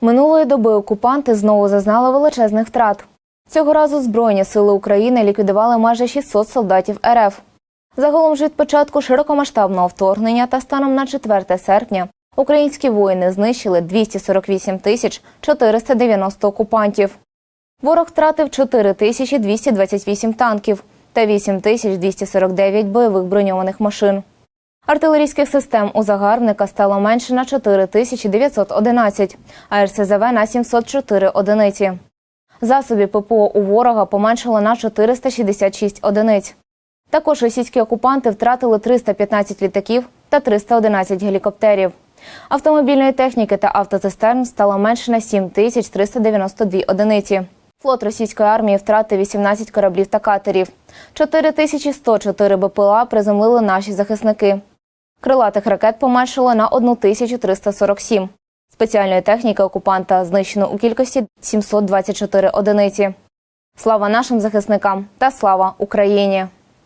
Минулої доби окупанти знову зазнали величезних втрат. Цього разу Збройні сили України ліквідували майже 600 солдатів РФ. Загалом ж від початку широкомасштабного вторгнення та станом на 4 серпня українські воїни знищили 248 тисяч 490 окупантів. Ворог втратив 4 тисячі 228 танків та 8 тисяч 249 бойових броньованих машин. Артилерійських систем у загарбника стало менше на 4 тисячі 911, а РСЗВ на 704 одиниці. Засобів ППО у ворога поменшало на 466 одиниць. Також російські окупанти втратили 315 літаків та 311 гелікоптерів. Автомобільної техніки та автоцистерн стало менше на 7 тисяч 392 одиниці. Флот російської армії втратив 18 кораблів та катерів. 4104 БПЛА приземлили наші захисники. Крилатих ракет поменшало на 1347. Спеціальної техніки окупанта знищено у кількості 724 одиниці. Слава нашим захисникам та слава Україні!